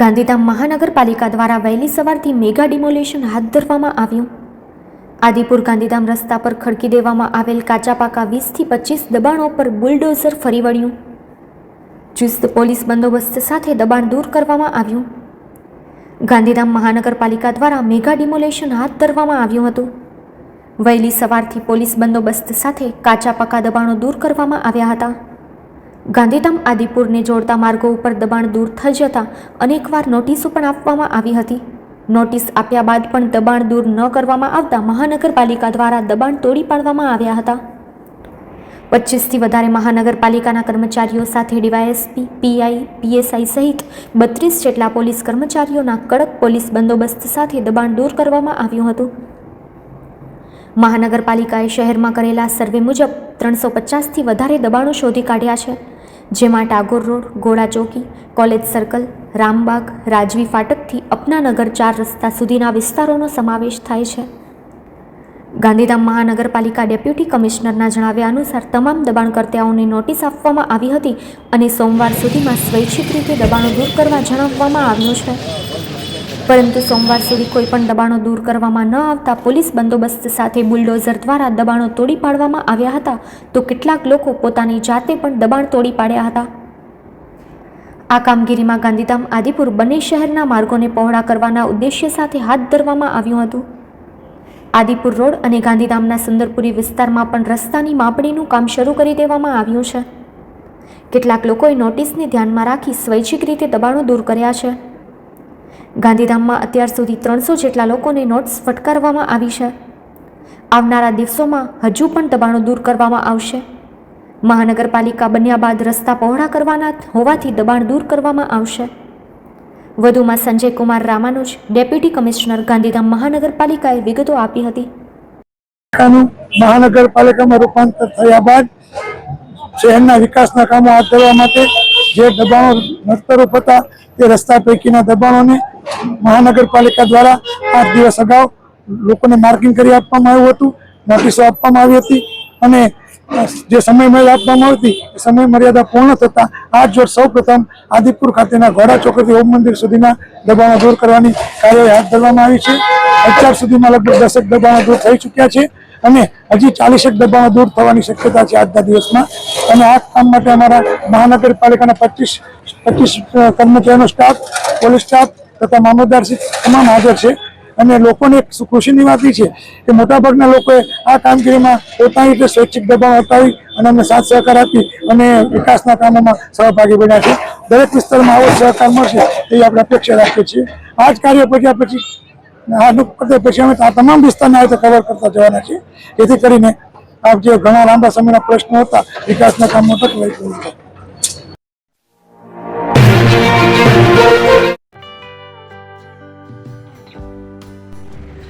ગાંધીધામ મહાનગરપાલિકા દ્વારા વહેલી સવારથી મેગા ડિમોલેશન હાથ ધરવામાં આવ્યું. આદિપુર ગાંધીધામ રસ્તા પર ખડકી દેવામાં આવેલ કાચા પાકા વીસથી પચીસ દબાણો પર બુલડોઝર ફરી વળ્યું. ચુસ્ત પોલીસ બંદોબસ્ત સાથે દબાણ દૂર કરવામાં આવ્યું. ગાંધીધામ મહાનગરપાલિકા દ્વારા મેગા ડિમોલેશન હાથ ધરવામાં આવ્યું હતું. વહેલી સવારથી પોલીસ બંદોબસ્ત સાથે કાચા પાકા દબાણો દૂર કરવામાં આવ્યા હતા. ગાંધીધામ આદિપુરને જોડતા માર્ગો ઉપર દબાણ દૂર થઈ જતા અનેકવાર નોટિસો પણ આપવામાં આવી હતી. નોટિસ આપ્યા બાદ પણ દબાણ દૂર ન કરવામાં આવતા મહાનગરપાલિકા દ્વારા દબાણ તોડી પાડવામાં આવ્યા હતા. પચીસથી વધારે મહાનગરપાલિકાના કર્મચારીઓ સાથે ડીવાયએસપી, પીઆઈ, પીએસઆઈ સહિત બત્રીસ જેટલા પોલીસ કર્મચારીઓના કડક પોલીસ બંદોબસ્ત સાથે દબાણ દૂર કરવામાં આવ્યું હતું. મહાનગરપાલિકાએ શહેરમાં કરેલા સર્વે મુજબ ત્રણસો પચાસથી વધારે દબાણો શોધી કાઢ્યા છે. જેમાં ટાગોર રોડ, ગોળા કોલેજ સર્કલ, રામબાગ, રાજવી ફાટકથી અપનાનગર ચાર રસ્તા સુધીના વિસ્તારોનો સમાવેશ થાય છે. ગાંધીધામ મહાનગરપાલિકા ડેપ્યુટી કમિશનરના જણાવ્યા અનુસાર, તમામ દબાણકર્તાઓને નોટિસ આપવામાં આવી હતી અને સોમવાર સુધીમાં સ્વૈચ્છિક રીતે દબાણો દૂર કરવા જણાવવામાં આવ્યું છે. પરંતુ સોમવાર સુધી કોઈ પણ દબાણો દૂર કરવામાં ન આવતા પોલીસ બંદોબસ્ત સાથે બુલડોઝર દ્વારા દબાણો તોડી પાડવામાં આવ્યા હતા. તો કેટલાક લોકો પોતાની જાતે પણ દબાણ તોડી પાડ્યા હતા. આ કામગીરીમાં ગાંધીધામ, આદિપુર બંને શહેરના માર્ગોને પહોળા કરવાના ઉદ્દેશ્ય સાથે હાથ ધરવામાં આવ્યું હતું. આદિપુર રોડ અને ગાંધીધામના સુંદરપુરી વિસ્તારમાં પણ રસ્તાની માપણીનું કામ શરૂ કરી દેવામાં આવ્યું છે. કેટલાક લોકોએ નોટિસને ધ્યાનમાં રાખી સ્વૈચ્છિક રીતે દબાણો દૂર કર્યા છે. ગાંધીધામમાં અત્યાર સુધી ત્રણસો જેટલા લોકોને નોટ્સ ફટકારવામાં આવી છે. આવનારા દિવસોમાં હજુ પણ દબાણો દૂર કરવામાં આવશે. મહાનગરપાલિકા બન્યા બાદ રસ્તા પહોળા કરવાના હોવાથી દબાણ દૂર કરવામાં આવશે. વધુમાં સંજય કુમાર રામાનુજ ડેપ્યુટી કમિશનર ગાંધીધામ મહાનગરપાલિકાએ વિગતો આપી હતી. મહાનગરપાલિકામાં રૂપાંતર થયા બાદ શહેરના વિકાસના કામો હાથ ધરવા માટે જે દબાણો નડતરૂપ હતા તે રસ્તા પૈકીના દબાણોને મહાનગરપાલિકા દ્વારા આઠ દિવસ અગાઉ લોકોને માર્કિંગ કરી આપવામાં આવ્યું હતું, નોટિસો આપવામાં આવી હતી અને જે સમય આપવામાં આવી હતી, એ સમય મર્યાદા પૂર્ણ થતાં આજ રોજ સૌપ્રથમ આદિપુર ખાતેના ઘોડા ચોકથી ઓમ મંદિર સુધીના દબાણો દૂર કરવાની કાર્યવાહી હાથ ધરવામાં આવી છે. અત્યાર સુધીમાં લગભગ દસેક દબાણો દૂર થઈ ચૂક્યા છે અને હજી ચાલીસેક દબાણો દૂર થવાની શક્યતા છે આજના દિવસમાં. અને આ કામ માટે અમારા મહાનગરપાલિકાના પચીસ પચીસ કર્મચારીનો સ્ટાફ પોલીસ સ્ટાફ તથા મામલતદારશ્રી તમામ હાજર છે. અને લોકોને એક ખુશીની વાત એ છે કે મોટાભાગના લોકોએ આ કામગીરીમાં પોતાની રીતે સ્વૈચ્છિક દબાણ હટાવી અને અમને સાથ સહકાર આપી અને વિકાસના કામોમાં સહભાગી બન્યા છે. દરેક વિસ્તારમાં આવો સહકાર મળશે એ આપણે અપેક્ષા રાખીએ છીએ. આ જ કાર્ય પછી પછી આનું કરતા પછી અમે આ તમામ વિસ્તારને આ રીતે કવર કરતા જવાના છીએ. જેથી કરીને આ જે ઘણા લાંબા સમયના પ્રશ્નો હતા, વિકાસના કામો તકલીફ